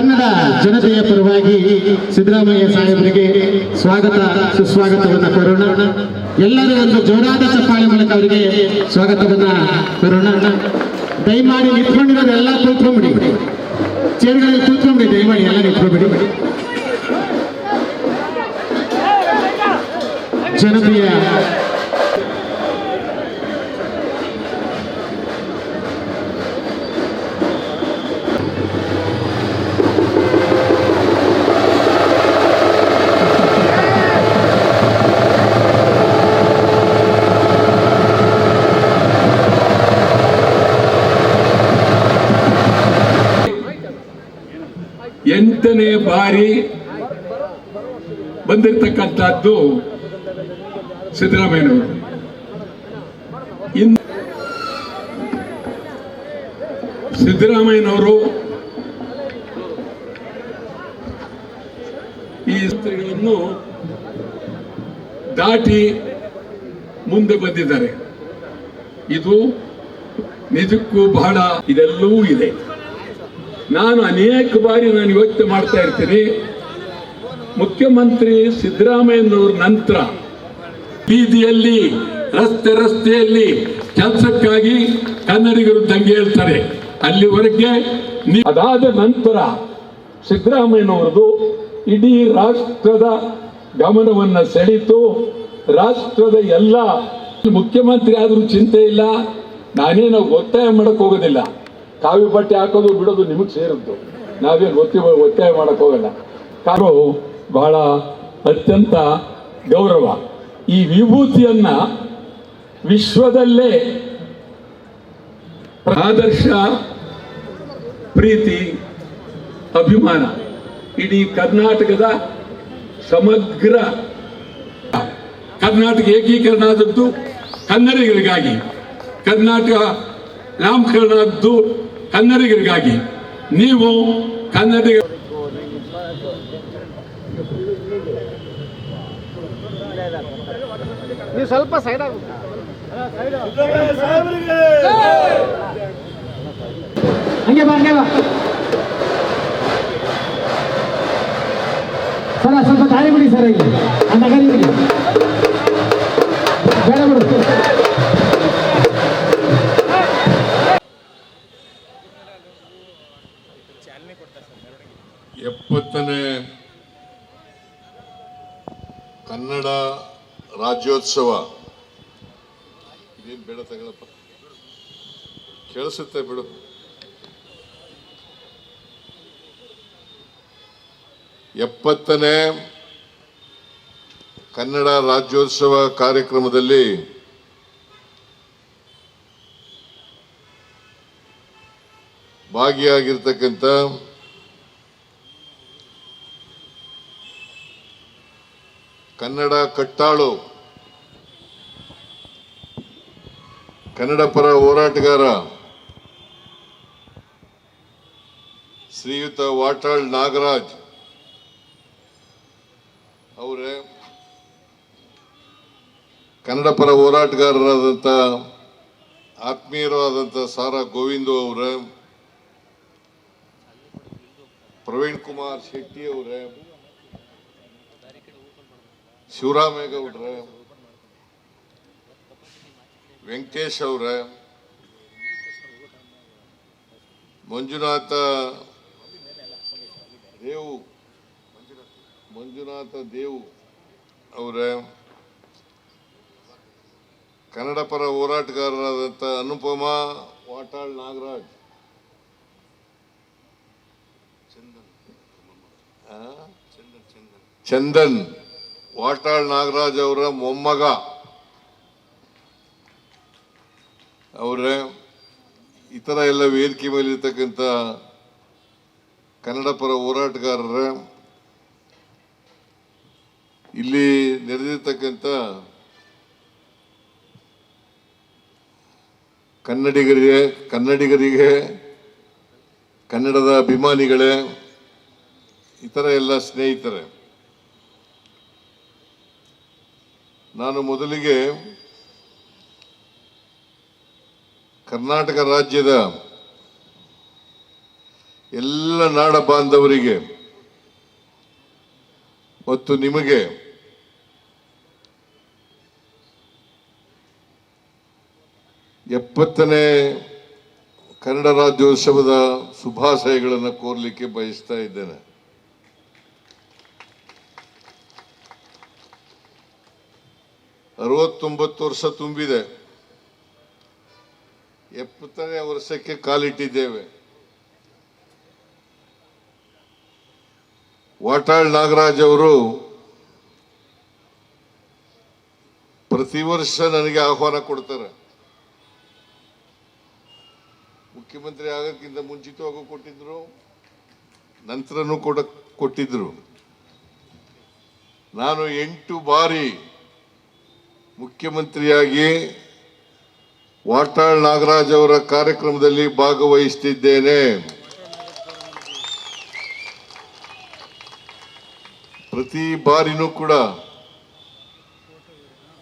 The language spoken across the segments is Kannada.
ಕನ್ನಡ ಜನತೆಯ ಪರವಾಗಿ ಸಿದ್ದರಾಮಯ್ಯ ಸಾಹೇಬರಿಗೆ ಸ್ವಾಗತ, ಸುಸ್ವಾಗತವನ್ನು ಕೋರೋಣ. ಎಲ್ಲರೂ ಒಂದು ಜೋರಾದ ಚಪ್ಪಾಳೆ ಮೂಲಕ ಅವರಿಗೆ ಸ್ವಾಗತವನ್ನ ಕೋರೋಣ. ದಯಮಾಡಿ ನಿಂತ್ಕೊಂಡಿರೋದು ಎಲ್ಲ ಕೂತ್ಕೊಂಡ್ಬಿಡಿ. ಚೇರ್ಗಳಲ್ಲಿ ಕೂತ್ಕೊಂಡ್ಬಿಡಿ, ದಯಮಾಡಿ ಎಲ್ಲ ನಿಂತ್ಕೊಂಡ್ಬಿಡಿ. ಜನತೆಯ ಎಂಟನೇ ಬಾರಿ ಬಂದಿರತಕ್ಕಂಥದ್ದು ಸಿದ್ದರಾಮಯ್ಯನವರು. ಸಿದ್ದರಾಮಯ್ಯನವರು ಈ ಸ್ತ್ರೀಗಳನ್ನು ದಾಟಿ ಮುಂದೆ ಬಂದಿದ್ದಾರೆ. ಇದು ನಿಜಕ್ಕೂ ಬಹಳ ಇದೆಲ್ಲವೂ ಇದೆ. ನಾನು ಅನೇಕ ಬಾರಿ ನಾನು ಯೋಚನೆ ಮಾಡ್ತಾ ಇರ್ತೀನಿ. ಮುಖ್ಯಮಂತ್ರಿ ಸಿದ್ದರಾಮಯ್ಯನವ್ರ ನಂತರ ಬೀದಿಯಲ್ಲಿ, ರಸ್ತೆ ರಸ್ತೆಯಲ್ಲಿ ಕೆಲಸಕ್ಕಾಗಿ ಕನ್ನಡಿಗರು ದಂಗೆ ಹೇಳ್ತಾರೆ. ಅಲ್ಲಿವರೆಗೆ ಅದಾದ ನಂತರ ಸಿದ್ದರಾಮಯ್ಯನವರದು ಇಡೀ ರಾಷ್ಟ್ರದ ಗಮನವನ್ನ ಸೆಳೀತು ರಾಷ್ಟ್ರದ ಎಲ್ಲ ಮುಖ್ಯಮಂತ್ರಿ ಆದರೂ ಚಿಂತೆ ಇಲ್ಲ. ನಾನೇನು ಒತ್ತಾಯ ಮಾಡಕ್ಕೆ ಹೋಗೋದಿಲ್ಲ. ಕಾವಿ ಬಟ್ಟೆ ಹಾಕೋದು ಬಿಡೋದು ನಿಮಗೆ ಸೇರಿದ್ದು. ನಾವೇನು ಒತ್ತಿ ಒತ್ತಾಯ ಮಾಡಕ್ ಹೋಗಲ್ಲ. ಕಾರು ಬಹಳ ಅತ್ಯಂತ ಗೌರವ. ಈ ವಿಭೂತಿಯನ್ನ ವಿಶ್ವದಲ್ಲೇ ಆದರ್ಶ, ಪ್ರೀತಿ, ಅಭಿಮಾನ ಇಡೀ ಕರ್ನಾಟಕದ ಸಮಗ್ರ ಕರ್ನಾಟಕ ಏಕೀಕರಣ ಆದದ್ದು ಕನ್ನಡಿಗರಿಗಾಗಿ. ಕರ್ನಾಟಕ ನಾಮಕರಣ ಆದದ್ದು ಕನ್ನಡಿಗರಿಗಾಗಿ ನೀವು ಕನ್ನಡಿಗ ನೀವು ಸ್ವಲ್ಪ ಸೈಡ್ ಹಂಗೆ ಬಾ ಹಂಗೆ ಬಾ. ಸರ, ಸ್ವಲ್ಪ ದಾರಿ ಬಿಡಿ ಸರ್ ಇಲ್ಲಿ. ಆ ನಗರಿ ಬೇಡ ಎಪ್ಪತ್ತನೇ ಕನ್ನಡ ರಾಜ್ಯೋತ್ಸವ. ಇದೇನು ಬೇಡ ತಗೊಳಪ್ಪ. ಕೇಳಿಸುತ್ತೆ ಬಿಡು. ಎಪ್ಪತ್ತನೇ ಕನ್ನಡ ರಾಜ್ಯೋತ್ಸವ ಕಾರ್ಯಕ್ರಮದಲ್ಲಿ ಭಾಗಿಯಾಗಿರ್ತಕ್ಕಂಥ ಕನ್ನಡ ಕಟ್ಟಾಳು. ಕನ್ನಡ ಪರ ಹೋರಾಟಗಾರ ಶ್ರೀಯುತ ವಾಟಾಳ್ ನಾಗರಾಜ್ ಅವರೇ, ಕನ್ನಡ ಪರ ಹೋರಾಟಗಾರರಾದಂಥ ಆತ್ಮೀಯರಾದಂಥ ಸಾರಾ ಗೋವಿಂದು ಅವರೇ, ಪ್ರವೀಣ್ ಕುಮಾರ್ ಶೆಟ್ಟಿ ಅವರೇ ಶಿವರಾಮೇಗೌಡ್ರೆ ವೆಂಕಟೇಶ್ ಅವರ ಮಂಜುನಾಥ ದೇವು ಮಂಜುನಾಥ ದೇವು ಅವರೇ ಕನ್ನಡ ಪರ ಹೋರಾಟಗಾರರಾದಂಥ ಅನುಪಮ ವಾಟಾಳ್ ನಾಗರಾಜ್. ಚಂದನ್ ಚಂದನ್. ವಾಟಾಳ್ ನಾಗರಾಜ್ ಅವರ ಮೊಮ್ಮಗ. ಅವರೇ ಇತರ ಎಲ್ಲ ವೇದಿಕೆ ಮೇಲಿರ್ತಕ್ಕಂಥ ಕನ್ನಡ ಪರ ಹೋರಾಟಗಾರರ, ಇಲ್ಲಿ ನೆರೆದಿರ್ತಕ್ಕಂಥ ಕನ್ನಡಿಗರಿಗೆ ಕನ್ನಡಿಗರಿಗೆ, ಕನ್ನಡದ ಅಭಿಮಾನಿಗಳೇ ಇತರ ಎಲ್ಲ ಸ್ನೇಹಿತರೆ. ನಾನು ಮೊದಲಿಗೆ ಕರ್ನಾಟಕ ರಾಜ್ಯದ ಎಲ್ಲ ನಾಡ ಬಾಂಧವರಿಗೆ ಮತ್ತು ನಿಮಗೆ ಎಪ್ಪತ್ತನೇ ಕನ್ನಡ ರಾಜ್ಯೋತ್ಸವದ ಶುಭಾಶಯಗಳನ್ನು ಕೋರಲಿಕ್ಕೆ ಬಯಸ್ತಾ ಇದ್ದೇನೆ. ಅರವತ್ತೊಂಬತ್ತು ವರ್ಷ ತುಂಬಿದೆ. ಎಪ್ಪತ್ತನೇ ವರ್ಷಕ್ಕೆ ಕಾಲಿಟ್ಟಿದ್ದೇವೆ. ವಾಟಾಳ್ ನಾಗರಾಜ್ ಅವರು ಪ್ರತಿ ವರ್ಷ ನನಗೆ ಆಹ್ವಾನ ಕೊಡ್ತಾರೆ. ಮುಖ್ಯಮಂತ್ರಿ ಆಗೋಕ್ಕಿಂತ ಮುಂಚಿತವಾಗೂ ಕೊಟ್ಟಿದ್ರು, ನಂತರನೂ ಕೊಡ, ಕೊಟ್ಟಿದ್ರು. ನಾನು ಎಂಟು ಬಾರಿ ಮುಖ್ಯಮಂತ್ರಿಯಾಗಿ ವಾಟಾಳ್ ನಾಗರಾಜ್ ಅವರ ಕಾರ್ಯಕ್ರಮದಲ್ಲಿ ಭಾಗವಹಿಸುತ್ತಿದ್ದೇನೆ ಪ್ರತಿ ಬಾರಿನೂ ಕೂಡ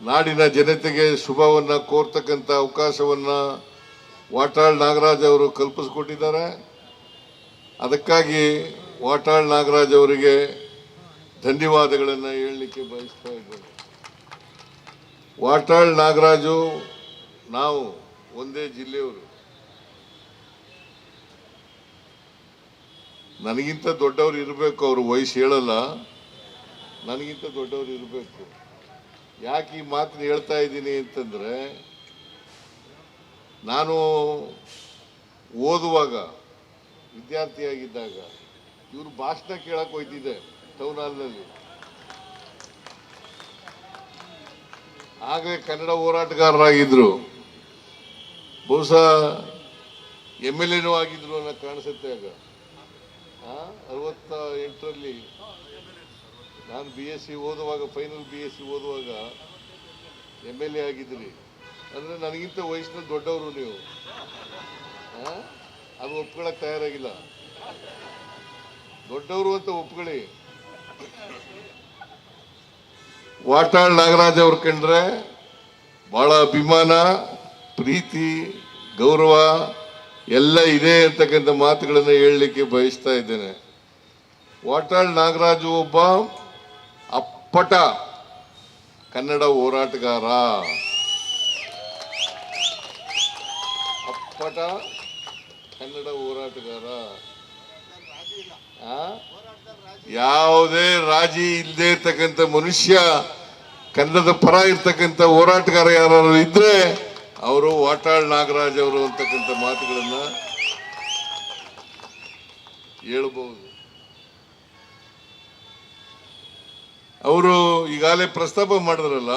ನಾಡಿನ ಜನತೆಗೆ ಶುಭವನ್ನ ಕೋರ್ತಕ್ಕಂಥ ಅವಕಾಶವನ್ನ ವಾಟಾಳ್ ನಾಗರಾಜ್ ಅವರು ಕಲ್ಪಿಸಿಕೊಟ್ಟಿದ್ದಾರೆ. ಅದಕ್ಕಾಗಿ ವಾಟಾಳ್ ನಾಗರಾಜ್ ಅವರಿಗೆ ಧನ್ಯವಾದಗಳನ್ನು ಹೇಳಲಿಕ್ಕೆ ಬಯಸ್ತಾ ಇದ್ದೇನೆ. ವಾಟಾಳ್ ನಾಗರಾಜು, ನಾವು ಒಂದೇ ಜಿಲ್ಲೆಯವರು. ನನಗಿಂತ ದೊಡ್ಡವರು ಇರಬೇಕು, ಅವರು ವಯಸ್ಸು ಹೇಳಲ್ಲ. ನನಗಿಂತ ದೊಡ್ಡವರು ಇರಬೇಕು. ಯಾಕೆ ಈ ಮಾತನ್ನ ಹೇಳ್ತಾ ಇದ್ದೀನಿ ಅಂತಂದರೆ, ನಾನು ಓದುವಾಗ ವಿದ್ಯಾರ್ಥಿಯಾಗಿದ್ದಾಗ, ಇವರು ಭಾಷಣ ಕೇಳಕ್ಕೆ ಹೋಯ್ತಿದ್ದೆ, ಟೌನ್ ಹಾಲ್ನಲ್ಲಿ. ಆಗಲೇ ಕನ್ನಡ ಹೋರಾಟಗಾರರಾಗಿದ್ದರು ಬಹುಶಃ ಎಂ ಎಲ್ ಎನೂ ಆಗಿದ್ರು ಅನ್ನೋ ಕಾಣಿಸುತ್ತೆ ಆಗ. ಅರವತ್ತ ಎಂಟರಲ್ಲಿ ನಾನು ಬಿ ಎಸ್ ಸಿ ಓದುವಾಗ, ಫೈನಲ್ ಬಿ ಎಸ್ ಸಿ ಓದುವಾಗ ಎಂ ಎಲ್ ಎ ಆಗಿದ್ರಿ ಅಂದರೆ ನನಗಿಂತ ವಯಸ್ಸಿನ ದೊಡ್ಡವರು ನೀವು? ಅದು ಒಪ್ಕೊಳ್ಳೋಕೆ ತಯಾರಾಗಿಲ್ಲ. ದೊಡ್ಡವರು ಅಂತ ಒಪ್ಕೊಳ್ಳಿ. ವಾಟಾಳ್ ನಾಗರಾಜ್ ಅವ್ರು ಕಂಡ್ರೆ ಬಹಳ ಅಭಿಮಾನ, ಪ್ರೀತಿ, ಗೌರವ ಎಲ್ಲ ಇದೆ ಅಂತಕ್ಕಂಥ ಮಾತುಗಳನ್ನು ಹೇಳಲಿಕ್ಕೆ ಬಯಸ್ತಾ ಇದ್ದೇನೆ. ವಾಟಾಳ್ ನಾಗರಾಜು ಒಬ್ಬ ಅಪ್ಪಟ ಕನ್ನಡ ಹೋರಾಟಗಾರ. ಅಪ್ಪಟ ಕನ್ನಡ ಹೋರಾಟಗಾರ? ಯಾವುದೇ ರಾಜಿ ಇಲ್ಲದೆ ಇರ್ತಕ್ಕಂಥ ಮನುಷ್ಯ, ಕನ್ನಡದ ಪರ ಇರ್ತಕ್ಕಂಥ ಹೋರಾಟಗಾರ ಯಾರು ಇದ್ರೆ ಅವರು ವಾಟಾಳ್ ನಾಗರಾಜ್ ಅವರು ಅಂತಕ್ಕಂಥ ಮಾತುಗಳನ್ನ ಹೇಳಬಹುದು. ಅವರು ಈಗಾಗಲೇ ಪ್ರಸ್ತಾಪ ಮಾಡಿದ್ರಲ್ಲ,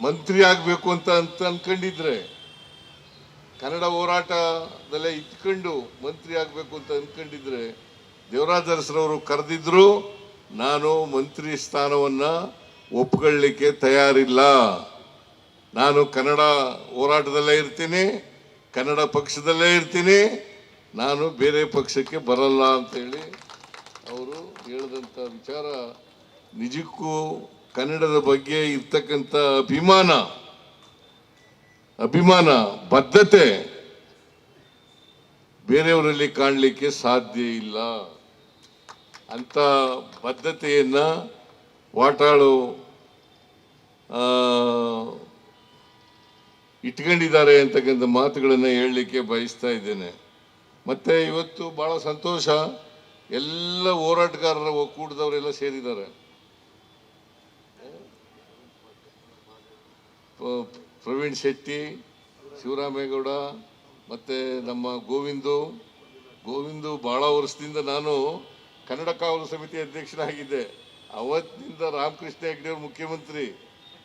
ಮಂತ್ರಿ ಆಗ್ಬೇಕು ಅಂತ ಅಂತ ಅನ್ಕೊಂಡಿದ್ರೆ ಕನ್ನಡ ಹೋರಾಟದಲ್ಲೇ ಇಟ್ಕೊಂಡು ಮಂತ್ರಿ ಆಗಬೇಕು ಅಂತ ಅಂದ್ಕೊಂಡಿದ್ರೆ ದೇವರಾಜ ಅರಸರವರು ಕರೆದಿದ್ರು, ನಾನು ಮಂತ್ರಿ ಸ್ಥಾನವನ್ನು ಒಪ್ಕೊಳ್ಳಿಕ್ಕೆ ತಯಾರಿಲ್ಲ. ನಾನು ಕನ್ನಡ ಹೋರಾಟದಲ್ಲೇ ಇರ್ತೀನಿ, ಕನ್ನಡ ಪಕ್ಷದಲ್ಲೇ ಇರ್ತೀನಿ, ನಾನು ಬೇರೆ ಪಕ್ಷಕ್ಕೆ ಬರಲ್ಲ ಅಂತೇಳಿ ಅವರು ಹೇಳಿದಂಥ ವಿಚಾರ ನಿಜಕ್ಕೂ ಕನ್ನಡದ ಬಗ್ಗೆ ಇರ್ತಕ್ಕಂಥ ಅಭಿಮಾನ ಅಭಿಮಾನ ಬದ್ಧತೆ ಬೇರೆಯವರಲ್ಲಿ ಕಾಣಲಿಕ್ಕೆ ಸಾಧ್ಯ ಇಲ್ಲ. ಅಂತ ಬದ್ಧತೆಯನ್ನ ವಾಟಾಳು ಇಟ್ಕೊಂಡಿದ್ದಾರೆ ಅಂತಕ್ಕಂಥ ಮಾತುಗಳನ್ನು ಹೇಳಲಿಕ್ಕೆ ಬಯಸ್ತಾ ಇದ್ದೇನೆ. ಮತ್ತೆ ಇವತ್ತು ಬಹಳ ಸಂತೋಷ, ಎಲ್ಲ ಹೋರಾಟಗಾರರ ಒಕ್ಕೂಟದವರೆಲ್ಲ ಸೇರಿದ್ದಾರೆ. ಪ್ರವೀಣ್ ಶೆಟ್ಟಿ ಶಿವರಾಮೇಗೌಡ ಮತ್ತು ನಮ್ಮ ಗೋವಿಂದು. ಗೋವಿಂದು ಭಾಳ ವರ್ಷದಿಂದ ನಾನು ಕನ್ನಡ ಕಾವಲು ಸಮಿತಿ ಅಧ್ಯಕ್ಷನಾಗಿದ್ದೆ ಅವತ್ತಿನಿಂದ ರಾಮಕೃಷ್ಣ ಹೆಗ್ಡೆ ಅವರು ಮುಖ್ಯಮಂತ್ರಿ.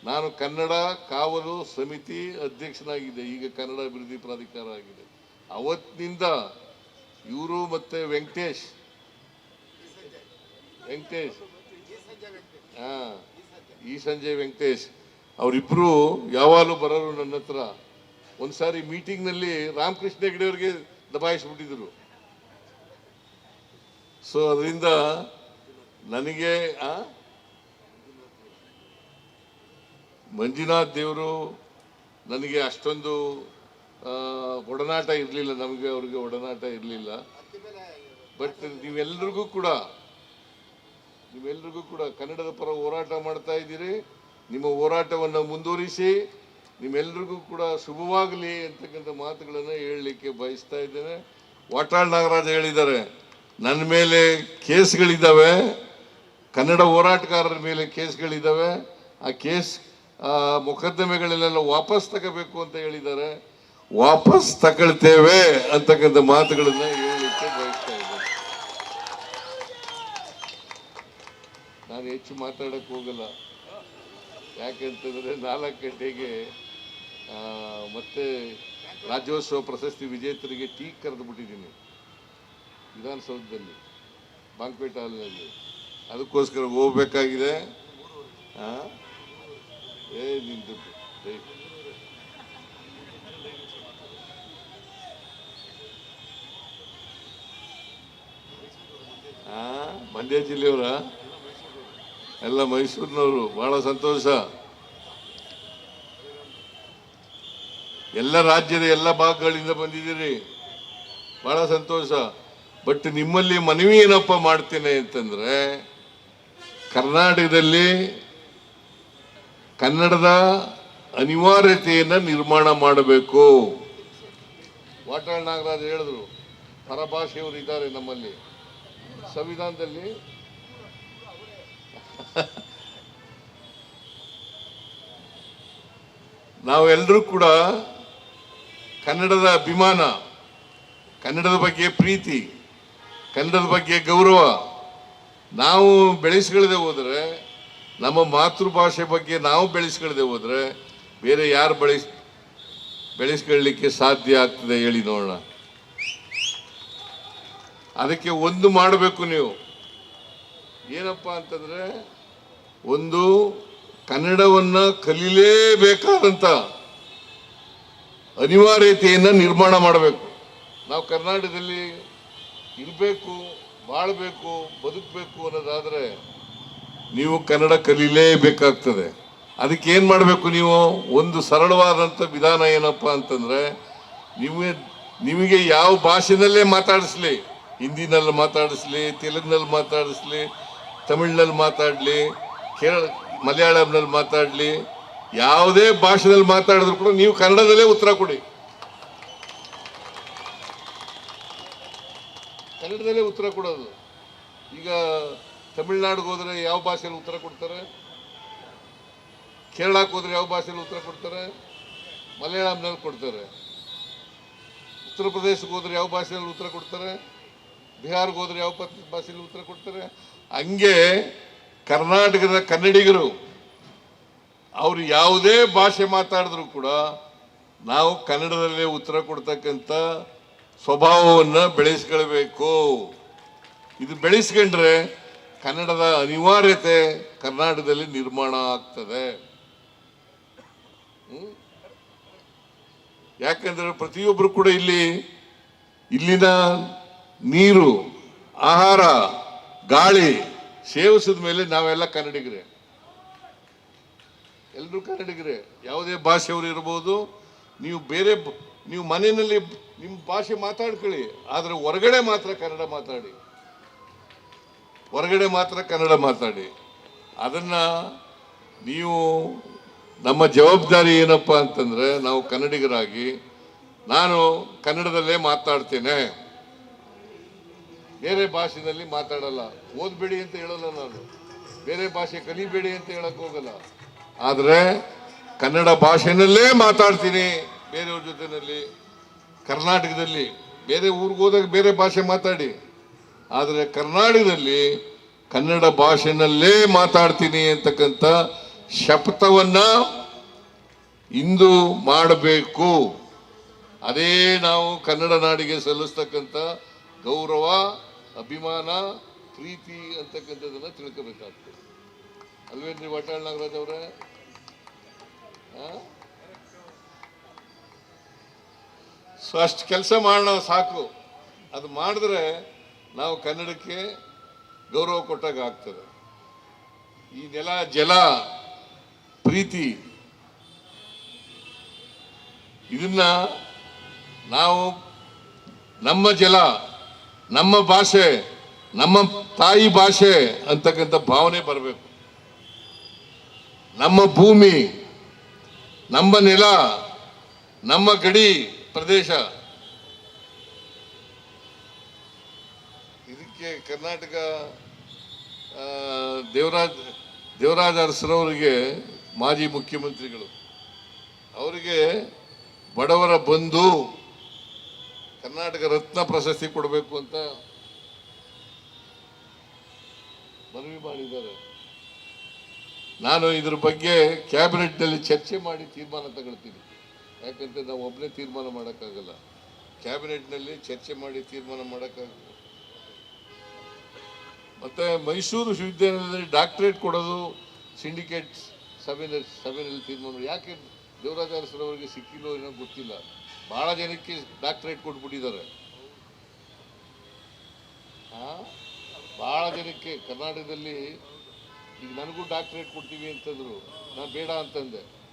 ನಾನು ಕನ್ನಡ ಕಾವಲು ಸಮಿತಿ ಅಧ್ಯಕ್ಷನಾಗಿದ್ದೆ. ಈಗ ಕನ್ನಡ ಅಭಿವೃದ್ಧಿ ಪ್ರಾಧಿಕಾರ ಆಗಿದೆ. ಅವತ್ತಿನಿಂದ ಇವರು ಮತ್ತು ವೆಂಕಟೇಶ್. ವೆಂಕಟೇಶ್. ಹಾಂ, ಈ ಸಂಜೆ ವೆಂಕಟೇಶ್. ಅವರಿಬ್ರು ಯಾವಾಗಲೂ ಬರೋರು ನನ್ನ ಹತ್ರ. ಒಂದ್ಸಾರಿ ಮೀಟಿಂಗ್ನಲ್ಲಿ ರಾಮಕೃಷ್ಣ ಹೆಗಡೆ ಅವರಿಗೆ ದಬಾಯಿಸ್ಬಿಟ್ಟಿದ್ರು. ಸೊ ಅದರಿಂದ ನನಗೆ ಮಂಜುನಾಥ್ ದೇವರು ನನಗೆ ಅಷ್ಟೊಂದು ಒಡನಾಟ ಇರಲಿಲ್ಲ. ನಮಗೆ ಅವ್ರಿಗೆ ಒಡನಾಟ ಇರಲಿಲ್ಲ. ಬಟ್ ನೀವೆಲ್ರಿಗೂ ಕೂಡ ನೀವೆಲ್ರಿಗೂ ಕೂಡ ಕನ್ನಡದ ಪರ ಹೋರಾಟ ಮಾಡ್ತಾ ಇದ್ದೀರಿ. ನಿಮ್ಮ ಹೋರಾಟವನ್ನು ಮುಂದುವರಿಸಿ ನಿಮ್ಮೆಲ್ಲರಿಗೂ ಕೂಡ ಶುಭವಾಗಲಿ ಅಂತಕ್ಕಂಥ ಮಾತುಗಳನ್ನು ಹೇಳಲಿಕ್ಕೆ ಬಯಸ್ತಾ ಇದ್ದೇನೆ. ವಾಟಾಳ್ ನಾಗರಾಜ್ ಹೇಳಿದ್ದಾರೆ ನನ್ನ ಮೇಲೆ ಕೇಸ್ಗಳಿದ್ದಾವೆ, ಕನ್ನಡ ಹೋರಾಟಗಾರರ ಮೇಲೆ ಕೇಸ್ಗಳಿದ್ದಾವೆ, ಆ ಕೇಸ್ ಮೊಕದ್ದಮೆಗಳನ್ನೆಲ್ಲ ವಾಪಸ್ ತಗೋಬೇಕು ಅಂತ ಹೇಳಿದ್ದಾರೆ. ವಾಪಸ್ ತಗೊಳ್ತೇವೆ ಅಂತಕ್ಕಂಥ ಮಾತುಗಳನ್ನು ಹೇಳಲಿಕ್ಕೆ ಬಯಸ್ತಾ ಇದ್ದೇನೆ. ನಾನು ಹೆಚ್ಚು ಮಾತಾಡಕ್ಕೆ ಹೋಗಲ್ಲ. ಯಾಕೆಂತಂದ್ರೆ ನಾಲ್ಕು ಗಂಟೆಗೆ ಮತ್ತೆ ರಾಜ್ಯೋತ್ಸವ ಪ್ರಶಸ್ತಿ ವಿಜೇತರಿಗೆ ಟೀ ಕರೆದು ಬಿಟ್ಟಿದ್ದೀನಿ. ವಿಧಾನಸೌಧದಲ್ಲಿ, ಬಾಂಕ್ಪೇಟ್ ಹಾಲ್ನಲ್ಲಿ. ಅದಕ್ಕೋಸ್ಕರ ಹೋಗ್ಬೇಕಾಗಿದೆ? ಏ ನಿಂತು ಮಂಡ್ಯ ಜಿಲ್ಲೆಯವರ? ಎಲ್ಲ ಮೈಸೂರಿನವರು, ಬಹಳ ಸಂತೋಷ. ಎಲ್ಲ ರಾಜ್ಯದ ಎಲ್ಲ ಭಾಗಗಳಿಂದ ಬಂದಿದ್ದೀರಿ. ಬಹಳ ಸಂತೋಷ. ಬಟ್ ನಿಮ್ಮಲ್ಲಿ ಮನವಿ ಏನಪ್ಪ ಮಾಡ್ತೇನೆ ಅಂತಂದ್ರೆ, ಕರ್ನಾಟಕದಲ್ಲಿ ಕನ್ನಡದ ಅನಿವಾರ್ಯತೆಯನ್ನು ನಿರ್ಮಾಣ ಮಾಡಬೇಕು. ವಾಟಾಳ್ ನಾಗರಾಜ್ ಹೇಳಿದ್ರು, ಪರಭಾಷೆಯವರು ಇದ್ದಾರೆ ನಮ್ಮಲ್ಲಿ. ಸಂವಿಧಾನದಲ್ಲಿ ನಾವೆಲ್ಲರೂ ಕೂಡ ಕನ್ನಡದ ಅಭಿಮಾನ, ಕನ್ನಡದ ಬಗ್ಗೆ ಪ್ರೀತಿ, ಕನ್ನಡದ ಬಗ್ಗೆ ಗೌರವ, ನಾವು ಬೆಳೆಸ್ಕೊಳ್ಳದೆ ಹೋದರೆ, ನಮ್ಮ ಮಾತೃಭಾಷೆ ಬಗ್ಗೆ ನಾವು ಬೆಳೆಸ್ಕೊಳ್ಳದೆ ಹೋದರೆ, ಬೇರೆ ಯಾರು ಬೆಳೆಸ್ ಬೆಳೆಸ್ಕೊಳ್ಳಲಿಕ್ಕೆ ಸಾಧ್ಯ ಆಗ್ತದೆ ಹೇಳಿ ನೋಡೋಣ. ಅದಕ್ಕೆ ಒಂದು ಮಾಡಬೇಕು ನೀವು. ಏನಪ್ಪ ಅಂತಂದ್ರೆ ಒಂದು ಕನ್ನಡವನ್ನ ಕಲೀಲೇಬೇಕಾದಂತ ಅನಿವಾರ್ಯತೆಯನ್ನ ನಿರ್ಮಾಣ ಮಾಡಬೇಕು. ನಾವು ಕರ್ನಾಟಕದಲ್ಲಿ ಇರಬೇಕು, ಬಾಳ್ಬೇಕು, ಬದುಕಬೇಕು ಅನ್ನೋದಾದ್ರೆ ನೀವು ಕನ್ನಡ ಕಲೀಲೇಬೇಕಾಗ್ತದೆ. ಅದಕ್ಕೆ ಏನು ಮಾಡಬೇಕು ನೀವು? ಒಂದು ಸರಳವಾದಂಥ ವಿಧಾನ ಏನಪ್ಪ ಅಂತಂದ್ರೆ ನಿಮಗೆ ನಿಮಗೆ ಯಾವ ಭಾಷೆನಲ್ಲೇ ಮಾತಾಡಿಸ್ಲಿ, ಹಿಂದಿನಲ್ಲಿ ಮಾತಾಡಿಸ್ಲಿ, ತೆಲುಗಿನಲ್ಲಿ ಮಾತಾಡಿಸ್ಲಿ ತಮಿಳ್ನಲ್ಲಿ ಮಾತಾಡಲಿ, ಕೇರಳ, ಮಲಯಾಳಂನಲ್ಲಿ ಮಾತಾಡಲಿ, ಯಾವುದೇ ಭಾಷೆನಲ್ಲಿ ಮಾತಾಡಿದ್ರು ಕೂಡ ನೀವು ಕನ್ನಡದಲ್ಲೇ ಉತ್ತರ ಕೊಡಿ. ಕನ್ನಡದಲ್ಲೇ ಉತ್ತರ ಕೊಡೋದು. ಈಗ ತಮಿಳ್ನಾಡಿಗೆ ಹೋದರೆ ಯಾವ ಭಾಷೆಯಲ್ಲಿ ಉತ್ತರ ಕೊಡ್ತಾರೆ? ಕೇರಳಕ್ಕೆ ಹೋದರೆ ಯಾವ ಭಾಷೆಯಲ್ಲಿ ಉತ್ತರ ಕೊಡ್ತಾರೆ? ಮಲಯಾಳಂನಲ್ಲಿ ಕೊಡ್ತಾರೆ. ಉತ್ತರ ಪ್ರದೇಶಕ್ಕೆ ಹೋದರೆ ಯಾವ ಭಾಷೆಯಲ್ಲಿ ಉತ್ತರ ಕೊಡ್ತಾರೆ? ಬಿಹಾರ್ಗೆ ಹೋದರೆ ಯಾವ ಭಾಷೆಯಲ್ಲಿ ಉತ್ತರ ಕೊಡ್ತಾರೆ? ಹಂಗೆ ಕರ್ನಾಟಕದ ಕನ್ನಡಿಗರು ಅವರು ಯಾವುದೇ ಭಾಷೆ ಮಾತಾಡಿದ್ರು ಕೂಡ ನಾವು ಕನ್ನಡದಲ್ಲೇ ಉತ್ತರ ಕೊಡ್ತಕ್ಕಂಥ ಸ್ವಭಾವವನ್ನು ಬೆಳೆಸ್ಕೊಳ್ಬೇಕು ಇದು ಬೆಳೆಸ್ಕೊಂಡ್ರೆ ಕನ್ನಡದ ಅನಿವಾರ್ಯತೆ ಕರ್ನಾಟಕದಲ್ಲಿ ನಿರ್ಮಾಣ ಆಗ್ತದೆ? ಯಾಕಂದ್ರೆ ಪ್ರತಿಯೊಬ್ಬರು ಕೂಡ ಇಲ್ಲಿ ಇಲ್ಲಿನ ನೀರು, ಆಹಾರ ಗಾಳಿ ಸೇವಿಸಿದ ಮೇಲೆ ನಾವೆಲ್ಲ ಕನ್ನಡಿಗರೇ. ಎಲ್ಲರೂ ಕನ್ನಡಿಗರೇ. ಯಾವುದೇ ಭಾಷೆಯವರು ಇರ್ಬೋದು, ನೀವು ಬೇರೆ ನೀವು ಮನೆಯಲ್ಲಿ ನಿಮ್ಮ ಭಾಷೆ ಮಾತಾಡ್ಕೊಳ್ಳಿ, ಆದರೆ ಹೊರಗಡೆ ಮಾತ್ರ ಕನ್ನಡ ಮಾತಾಡಿ. ಹೊರಗಡೆ ಮಾತ್ರ ಕನ್ನಡ ಮಾತಾಡಿ. ಅದನ್ನ ನೀವು ನಮ್ಮ ಜವಾಬ್ದಾರಿ ಏನಪ್ಪ ಅಂತಂದ್ರೆ, ನಾವು ಕನ್ನಡಿಗರಾಗಿ, ನಾನು ಕನ್ನಡದಲ್ಲೇ ಮಾತಾಡ್ತೇನೆ. ಬೇರೆ ಭಾಷೆಯಲ್ಲಿ ಮಾತಾಡಲ್ಲ. ಓದ್ಬೇಡಿ ಅಂತ ಹೇಳಲ್ಲ ನಾನು. ಬೇರೆ ಭಾಷೆ ಕಲಿಬೇಡಿ ಅಂತ ಹೇಳಕ್ ಹೋಗಲ್ಲ. ಆದ್ರೆ ಕನ್ನಡ ಭಾಷೆನಲ್ಲೇ ಮಾತಾಡ್ತೀನಿ ಬೇರೆಯವ್ರ ಜೊತೆನಲ್ಲಿ. ಕರ್ನಾಟಕದಲ್ಲಿ ಬೇರೆ ಊರಿಗೆ ಹೋದಾಗ ಬೇರೆ ಭಾಷೆ ಮಾತಾಡಿ. ಆದರೆ ಕರ್ನಾಟಕದಲ್ಲಿ ಕನ್ನಡ ಭಾಷೆನಲ್ಲೇ ಮಾತಾಡ್ತೀನಿ ಅಂತಕ್ಕಂಥ ಶಪಥವನ್ನ ಇಂದು ಮಾಡಬೇಕು. ಅದೇ ನಾವು ಕನ್ನಡ ನಾಡಿಗೆ ಸಲ್ಲಿಸ್ತಕ್ಕಂಥ ಗೌರವ ಅಭಿಮಾನ, ಪ್ರೀತಿ ಅಂತಕ್ಕಂಥದ್ದನ್ನು ತಿಳ್ಕೋಬೇಕಾಗ್ತದೆ. ಅಲ್ವೇನ್ರಿ ವಾಟಾಳ್ ನಾಗರಾಜ್ ಅವರೇ? ಸೊ ಅಷ್ಟು ಕೆಲಸ ಮಾಡೋಣ ಸಾಕು. ಅದು ಮಾಡಿದ್ರೆ ನಾವು ಕನ್ನಡಕ್ಕೆ ಗೌರವ ಕೊಟ್ಟಾಗ ಆಗ್ತದೆ. ಈ ನೆಲ, ಜಲ, ಪ್ರೀತಿ, ಇದನ್ನ ನಾವು ನಮ್ಮ ಜಲ ನಮ್ಮ ಭಾಷೆ, ನಮ್ಮ ತಾಯಿ ಭಾಷೆ ಅಂತಕ್ಕಂಥ ಭಾವನೆ ಬರಬೇಕು. ನಮ್ಮ ಭೂಮಿ, ನಮ್ಮ ನೆಲ, ನಮ್ಮ ಗಡಿ ಪ್ರದೇಶ. ಇದಕ್ಕೆ ಕರ್ನಾಟಕ ದೇವರಾಜ್, ದೇವರಾಜ ಅರಸರವರಿಗೆ ಮಾಜಿ ಮುಖ್ಯಮಂತ್ರಿಗಳು. ಅವರಿಗೆ ಬಡವರ ಬಂಧು ಕರ್ನಾಟಕ ರತ್ನ ಪ್ರಶಸ್ತಿ ಕೊಡಬೇಕು ಅಂತ ಮನವಿ ಮಾಡಿದ್ದಾರೆ. ನಾನು ಇದ್ರ ಬಗ್ಗೆ ಕ್ಯಾಬಿನೆಟ್ನಲ್ಲಿ ಚರ್ಚೆ ಮಾಡಿ ತೀರ್ಮಾನ ತಗೊಳ್ತೀನಿ. ಯಾಕಂದ್ರೆ ನಾವು ಒಬ್ಬನೇ ತೀರ್ಮಾನ ಮಾಡೋಕ್ಕಾಗಲ್ಲ. ಕ್ಯಾಬಿನೆಟ್ನಲ್ಲಿ ಚರ್ಚೆ ಮಾಡಿ ತೀರ್ಮಾನ ಮಾಡೋಕ್ಕಾಗಲ್ಲ. ಮತ್ತೆ ಮೈಸೂರು ವಿಶ್ವವಿದ್ಯಾನಿಲಯದಲ್ಲಿ ಡಾಕ್ಟರೇಟ್ ಕೊಡೋದು ಸಿಂಡಿಕೇಟ್ ಸಭೆಯಲ್ಲಿ ಸಭೆಯಲ್ಲಿ ತೀರ್ಮಾನ ಯಾಕೆ ದೇವರಾಜ ಅರಸರವರಿಗೆ ಸಿಕ್ಕಿಲ್ಲೋ ಏನೋ ಗೊತ್ತಿಲ್ಲ. ಬಹಳ ಜನಕ್ಕೆ ಡಾಕ್ಟರೇಟ್ ಕೊಟ್ಬಿಟ್ಟಿದ್ದಾರೆ? ಬಹಳ ಜನಕ್ಕೆ ಕರ್ನಾಟಕದಲ್ಲಿ ಈಗ ನನಗೂ ಡಾಕ್ಟರೇಟ್ ಕೊಡ್ತೀವಿ ಅಂತಂದ್ರು. ನಾನು ಬೇಡ ಅಂತಂದೆ.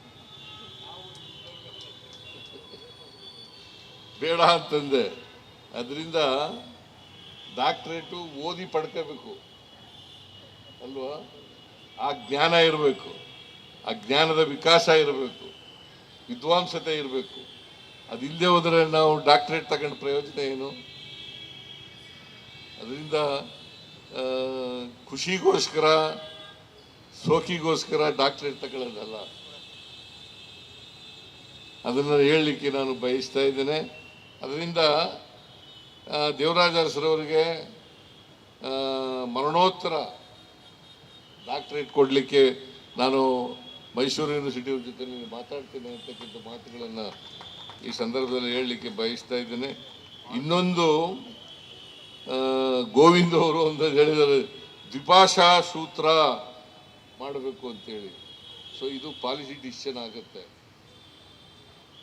ಬೇಡ ಅಂತಂದೆ. ಅದರಿಂದ ಡಾಕ್ಟ್ರೇಟು ಓದಿ ಪಡ್ಕೋಬೇಕು. ಅಲ್ವಾ? ಆ ಜ್ಞಾನ ಇರಬೇಕು. ಆ ಜ್ಞಾನದ ವಿಕಾಸ ಇರಬೇಕು. ವಿದ್ವಾಂಸತೆ ಇರಬೇಕು. ಅದಿಲ್ಲದೆ ಹೋದರೆ ನಾವು ಡಾಕ್ಟ್ರೇಟ್ ತಗೊಂಡ ಪ್ರಯೋಜನ ಏನು? ಅದರಿಂದ ಖುಷಿಗೋಸ್ಕರ, ಸೋಕಿಗೋಸ್ಕರ ಡಾಕ್ಟ್ರೇಟ್ ತಗೊಳ್ಳೋದಲ್ಲ. ಅದನ್ನು ಹೇಳಲಿಕ್ಕೆ ನಾನು ಬಯಸ್ತಾ ಇದ್ದೇನೆ. ಅದರಿಂದ ದೇವರಾಜ ಅರಸರವರಿಗೆ ಮರಣೋತ್ತರ ಡಾಕ್ಟ್ರೇಟ್ ಕೊಡಲಿಕ್ಕೆ ನಾನು ಮೈಸೂರು ಯೂನಿವರ್ಸಿಟಿಯವ್ರ ಜೊತೆ ಮಾತಾಡ್ತೀನಿ ಅಂತಕ್ಕಂಥ ಮಾತುಗಳನ್ನು ಈ ಸಂದರ್ಭದಲ್ಲಿ ಹೇಳಲಿಕ್ಕೆ ಬಯಸ್ತಾ ಇದ್ದೇನೆ. ಇನ್ನೊಂದು ಗೋವಿಂದ ಅವರು ಅಂತ ಹೇಳಿದ್ದಾರೆ ದ್ವಿಭಾಷಾ ಸೂತ್ರ ಮಾಡಬೇಕು ಅಂತೇಳಿ ಸೊ ಇದು ಪಾಲಿಸಿ ಡಿಸಿಷನ್ ಆಗುತ್ತೆ.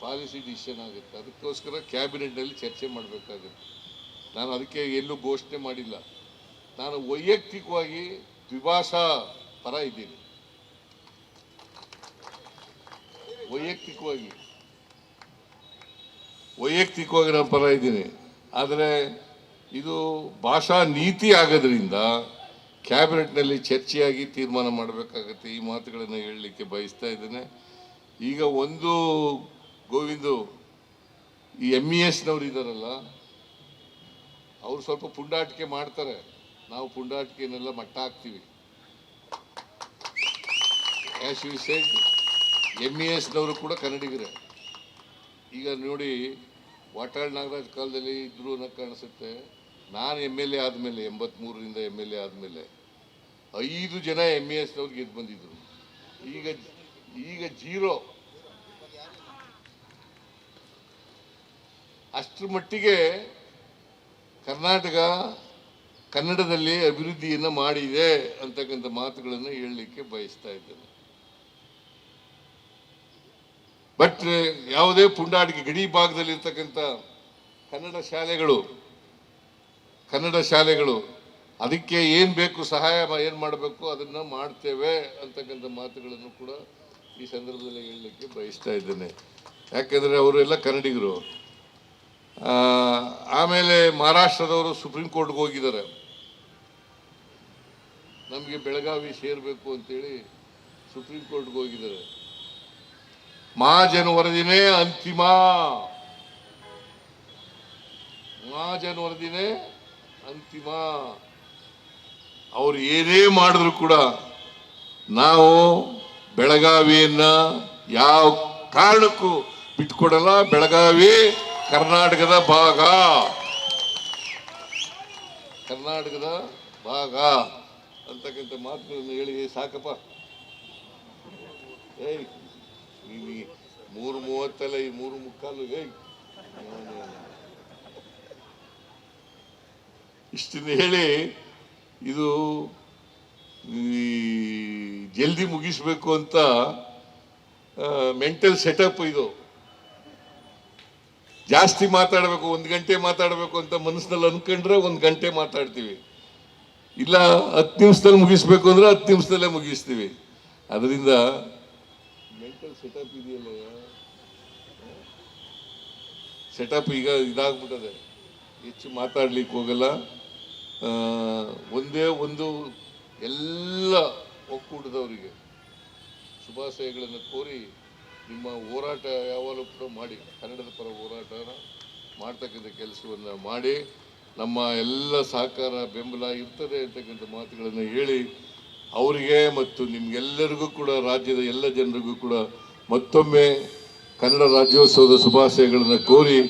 ಪಾಲಿಸಿ ಡಿಸಿಷನ್ ಆಗುತ್ತೆ. ಅದಕ್ಕೋಸ್ಕರ ಕ್ಯಾಬಿನೆಟ್ನಲ್ಲಿ ಚರ್ಚೆ ಮಾಡಬೇಕಾಗುತ್ತೆ. ನಾನು ಅದಕ್ಕೆ ಎಲ್ಲೂ ಘೋಷಣೆ ಮಾಡಿಲ್ಲ. ನಾನು ವೈಯಕ್ತಿಕವಾಗಿ ದ್ವಿಭಾಷಾ ಪರ ಇದ್ದೀನಿ. ವೈಯಕ್ತಿಕವಾಗಿ. ವೈಯಕ್ತಿಕವಾಗಿ ನಾನು ಪರ ಇದ್ದೀನಿ. ಆದರೆ ಇದು ಭಾಷಾ ನೀತಿ ಆಗೋದ್ರಿಂದ ಕ್ಯಾಬಿನೆಟ್ನಲ್ಲಿ ಚರ್ಚೆಯಾಗಿ ತೀರ್ಮಾನ ಮಾಡಬೇಕಾಗತ್ತೆ. ಈ ಮಾತುಗಳನ್ನು ಹೇಳಲಿಕ್ಕೆ ಬಯಸ್ತಾ ಇದ್ದೇನೆ. ಈಗ ಒಂದು ಗೋವಿಂದು, ಈ ಎಂ ಇ ಎಸ್ನವ್ರು ಇದ್ದಾರಲ್ಲ, ಅವರು ಸ್ವಲ್ಪ ಪುಂಡಾಟಿಕೆ ಮಾಡ್ತಾರೆ. ನಾವು ಪುಂಡಾಟಿಕೆನೆಲ್ಲ ಮಟ್ಟ ಹಾಕ್ತೀವಿ. ಎಂ ಇ ಎಸ್ನವರು ಕೂಡ ಕನ್ನಡಿಗರೇ. ಈಗ ನೋಡಿ, ವಾಟಾಳ್ ನಾಗರಾಜ್ ಕಾಲದಲ್ಲಿ ಇದ್ರು ಅನ್ನೋ ಕಾಣಿಸುತ್ತೆ. ನಾನು ಎಂ ಎಲ್ ಎ ಆದಮೇಲೆ, ಎಂಬತ್ಮೂರರಿಂದ ಎಂ ಎಲ್ ಎ ಆದಮೇಲೆ ಐದು ಜನ ಎಂ ಎ ಎಸ್ನವ್ರು ಗೆದ್ದು ಬಂದಿದ್ರು. ಈಗ ಈಗ ಜೀರೋ. ಅಷ್ಟರ ಮಟ್ಟಿಗೆ ಕರ್ನಾಟಕ ಕನ್ನಡದಲ್ಲಿ ಅಭಿವೃದ್ಧಿಯನ್ನು ಮಾಡಿದೆ ಅಂತಕ್ಕಂಥ ಮಾತುಗಳನ್ನು ಹೇಳಲಿಕ್ಕೆ ಬಯಸ್ತಾ ಇದ್ದೇನೆ. ಬಟ್ ಯಾವುದೇ ಪುಂಡಾಟಿಕೆ, ಗಡಿ ಭಾಗದಲ್ಲಿ ಇರ್ತಕ್ಕಂಥ ಕನ್ನಡ ಶಾಲೆಗಳು ಕನ್ನಡ ಶಾಲೆಗಳು, ಅದಕ್ಕೆ ಏನು ಬೇಕು, ಸಹಾಯ ಏನು ಮಾಡಬೇಕು, ಅದನ್ನು ಮಾಡ್ತೇವೆ ಅಂತಕ್ಕಂಥ ಮಾತುಗಳನ್ನು ಕೂಡ ಈ ಸಂದರ್ಭದಲ್ಲಿ ಹೇಳಲಿಕ್ಕೆ ಬಯಸ್ತಾ ಇದ್ದೇನೆ. ಯಾಕೆಂದರೆ ಅವರೆಲ್ಲ ಕನ್ನಡಿಗರು. ಆಮೇಲೆ ಮಹಾರಾಷ್ಟ್ರದವರು ಸುಪ್ರೀಂ ಕೋರ್ಟ್ಗೆ ಹೋಗಿದ್ದಾರೆ. ನಮಗೆ ಬೆಳಗಾವಿ ಸೇರಬೇಕು ಅಂತೇಳಿ ಸುಪ್ರೀಂ ಕೋರ್ಟ್ಗೆ ಹೋಗಿದ್ದಾರೆ. ಮಹಾಜನ ವರದಿನೇ ಅಂತಿಮ. ಮಹಾಜನ ವರದಿನೇ ಅಂತಿಮ. ಅವ್ರು ಏನೇ ಮಾಡಿದ್ರು ಕೂಡ ನಾವು ಬೆಳಗಾವಿಯನ್ನ ಯಾವ ಕಾರಣಕ್ಕೂ ಬಿಟ್ಕೊಡಲ್ಲ. ಬೆಳಗಾವಿ ಕರ್ನಾಟಕದ ಭಾಗ. ಕರ್ನಾಟಕದ ಭಾಗ. ಅಂತಕ್ಕಂಥ ಮಾತುಗಳನ್ನು ಹೇಳಿ ಸಾಕಪ್ಪ. ಏಯ್. ನೀನು ಈ ಮೂರು ಮೂವತ್ತಲ್ಲ, ಈ ಮೂರು ಮುಕ್ಕಾಲು ಇಷ್ಟನ್ನು ಹೇಳಿ, ಇದು ಜಲ್ದಿ ಮುಗಿಸ್ಬೇಕು ಅಂತ ಮೆಂಟಲ್ ಸೆಟಪ್ ಇದು. ಜಾಸ್ತಿ ಮಾತಾಡಬೇಕು, ಒಂದು ಗಂಟೆ ಮಾತಾಡಬೇಕು ಅಂತ ಮನಸ್ಸಿನಲ್ಲಿ ಅನ್ಕೊಂಡ್ರೆ ಒಂದು ಗಂಟೆ ಮಾತಾಡ್ತೀವಿ. ಇಲ್ಲ, ಹತ್ತು ನಿಮಿಷದಲ್ಲಿ ಮುಗಿಸ್ಬೇಕು ಅಂದ್ರೆ ಹತ್ತು ನಿಮಿಷದಲ್ಲೇ ಮುಗಿಸ್ತೀವಿ. ಅದರಿಂದ ಮೆಂಟಲ್ ಸೆಟಪ್ ಇದೆಯಲ್ಲ ಸೆಟಪ್ ಈಗ ಇದಾಗ್ಬಿಟ್ಟದೆ. ಹೆಚ್ಚು ಮಾತಾಡ್ಲಿಕ್ಕೆ ಹೋಗಲ್ಲ. ಒಂದೇ ಒಂದು ಎಲ್ಲ ಒಕ್ಕೂಟದವರಿಗೆ ಶುಭಾಶಯಗಳನ್ನು ಕೋರಿ ನಿಮ್ಮ ಹೋರಾಟ ಯಾವಾಗಲೂ ಕೂಡ ಮಾಡಿ, ಕನ್ನಡದ ಪರ ಹೋರಾಟನ ಮಾಡ್ತಕ್ಕಂಥ ಕೆಲಸವನ್ನು ಮಾಡಿ, ನಮ್ಮ ಎಲ್ಲ ಸಹಕಾರ ಬೆಂಬಲ ಇರ್ತದೆ ಅಂತಕ್ಕಂಥ ಮಾತುಗಳನ್ನು ಹೇಳಿ ಅವರಿಗೆ ಮತ್ತು ನಿಮ್ಗೆಲ್ಲರಿಗೂ ಕೂಡ ರಾಜ್ಯದ ಎಲ್ಲ ಜನರಿಗೂ ಕೂಡ ಮತ್ತೊಮ್ಮೆ ಕನ್ನಡ ರಾಜ್ಯೋತ್ಸವದ ಶುಭಾಶಯಗಳನ್ನು ಕೋರಿ